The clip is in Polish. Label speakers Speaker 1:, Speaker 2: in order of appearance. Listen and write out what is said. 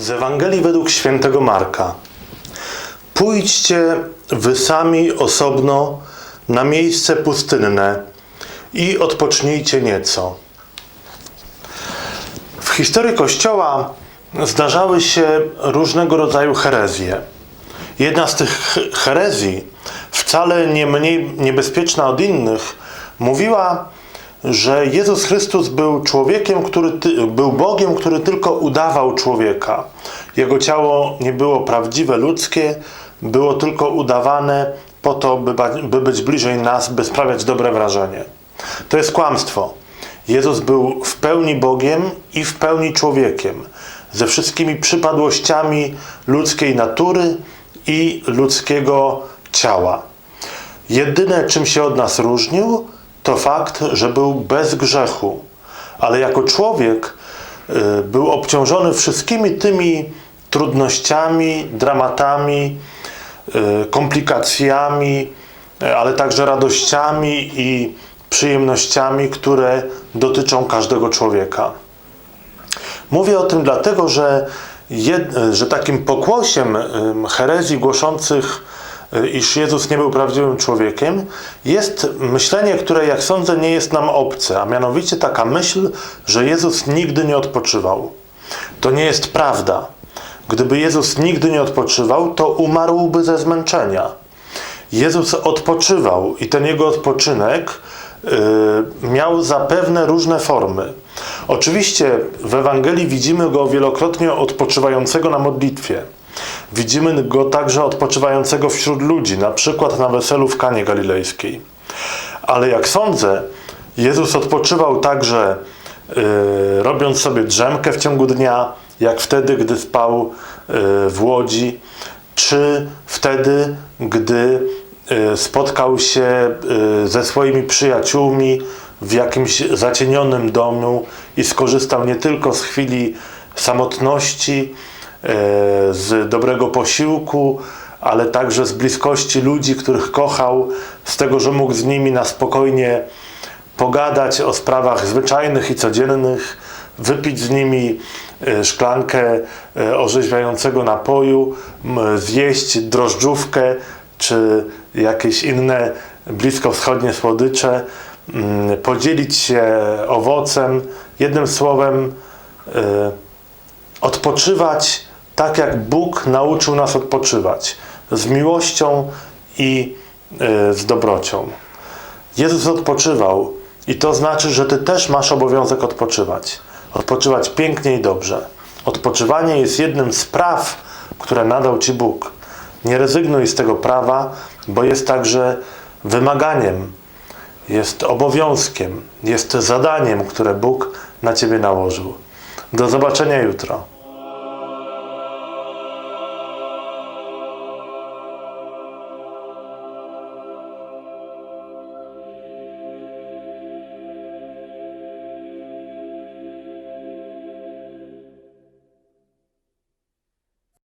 Speaker 1: Z Ewangelii według świętego Marka. Pójdźcie wy sami osobno na miejsce pustynne i odpocznijcie nieco. W historii Kościoła zdarzały się różnego rodzaju herezje. Jedna z tych ch- herezji, wcale nie mniej niebezpieczna od innych, mówiła, że Jezus Chrystus był człowiekiem, który ty, był Bogiem, który tylko udawał człowieka. Jego ciało nie było prawdziwe, ludzkie, było tylko udawane po to, by, by być bliżej nas, by sprawiać dobre wrażenie. To jest kłamstwo. Jezus był w pełni Bogiem i w pełni człowiekiem, ze wszystkimi przypadłościami ludzkiej natury i ludzkiego ciała. Jedyne, czym się od nas różnił, to fakt, że był bez grzechu, ale jako człowiek y, był obciążony wszystkimi tymi trudnościami, dramatami, y, komplikacjami, y, ale także radościami i przyjemnościami, które dotyczą każdego człowieka. Mówię o tym dlatego, że, jed, że takim pokłosiem herezji głoszących, iż Jezus nie był prawdziwym człowiekiem, jest myślenie, które, jak sądzę, nie jest nam obce, a mianowicie taka myśl, że Jezus nigdy nie odpoczywał. To nie jest prawda. Gdyby Jezus nigdy nie odpoczywał, to umarłby ze zmęczenia. Jezus odpoczywał i ten jego odpoczynek y, miał zapewne różne formy. Oczywiście w Ewangelii widzimy go wielokrotnie odpoczywającego na modlitwie. Widzimy go także odpoczywającego wśród ludzi, na przykład na weselu w Kanie Galilejskiej. Ale jak sądzę, Jezus odpoczywał także y, robiąc sobie drzemkę w ciągu dnia, jak wtedy, gdy spał y, w łodzi, czy wtedy, gdy y, spotkał się y, ze swoimi przyjaciółmi w jakimś zacienionym domu i skorzystał nie tylko z chwili samotności, z dobrego posiłku, ale także z bliskości ludzi, których kochał, z tego, że mógł z nimi na spokojnie pogadać o sprawach zwyczajnych i codziennych, wypić z nimi e, szklankę e, orzeźwiającego napoju, zjeść drożdżówkę czy jakieś inne bliskowschodnie słodycze, m, podzielić się owocem, jednym słowem e, odpoczywać tak, jak Bóg nauczył nas odpoczywać, z miłością i e, z dobrocią. Jezus odpoczywał i to znaczy, że Ty też masz obowiązek odpoczywać. Odpoczywać pięknie i dobrze. Odpoczywanie jest jednym z praw, które nadał Ci Bóg. Nie rezygnuj z tego prawa, bo jest także wymaganiem, jest obowiązkiem, jest zadaniem, które Bóg na Ciebie nałożył. Do zobaczenia jutro.